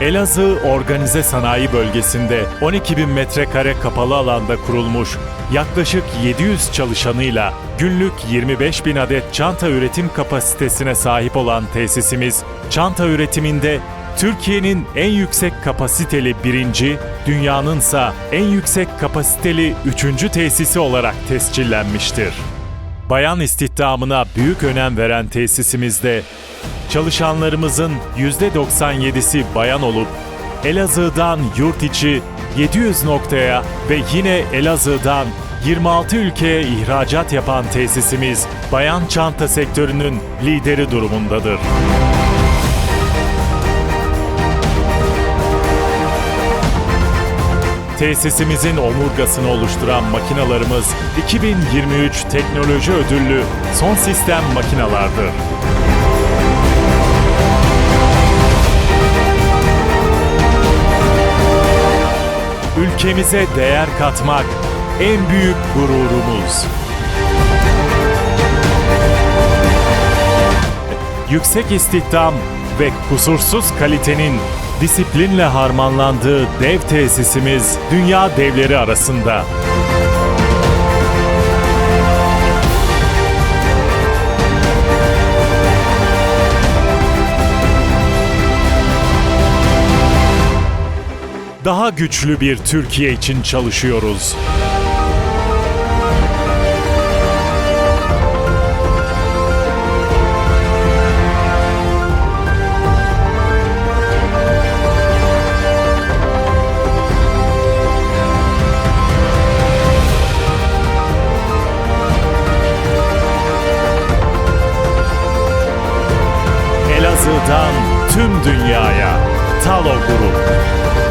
Elazığ Organize Sanayi Bölgesi'nde 12 bin metrekare kapalı alanda kurulmuş, yaklaşık 700 çalışanıyla günlük 25 bin adet çanta üretim kapasitesine sahip olan tesisimiz, çanta üretiminde Türkiye'nin en yüksek kapasiteli birinci, dünyanınsa en yüksek kapasiteli üçüncü tesisi olarak tescillenmiştir. Bayan istihdamına büyük önem veren tesisimizde çalışanlarımızın %97'si bayan olup Elazığ'dan yurt içi 700 noktaya ve yine Elazığ'dan 26 ülkeye ihracat yapan tesisimiz bayan çanta sektörünün lideri durumundadır. Tesisimizin omurgasını oluşturan makinalarımız 2023 teknoloji ödüllü son sistem makinalardır. Ülkemize değer katmak en büyük gururumuz. Yüksek istihdam ve kusursuz kalitenin disiplinle harmanlandığı dev tesisimiz dünya devleri arasında. Daha güçlü bir Türkiye için çalışıyoruz. Elazığ'dan tüm dünyaya Talo Grup.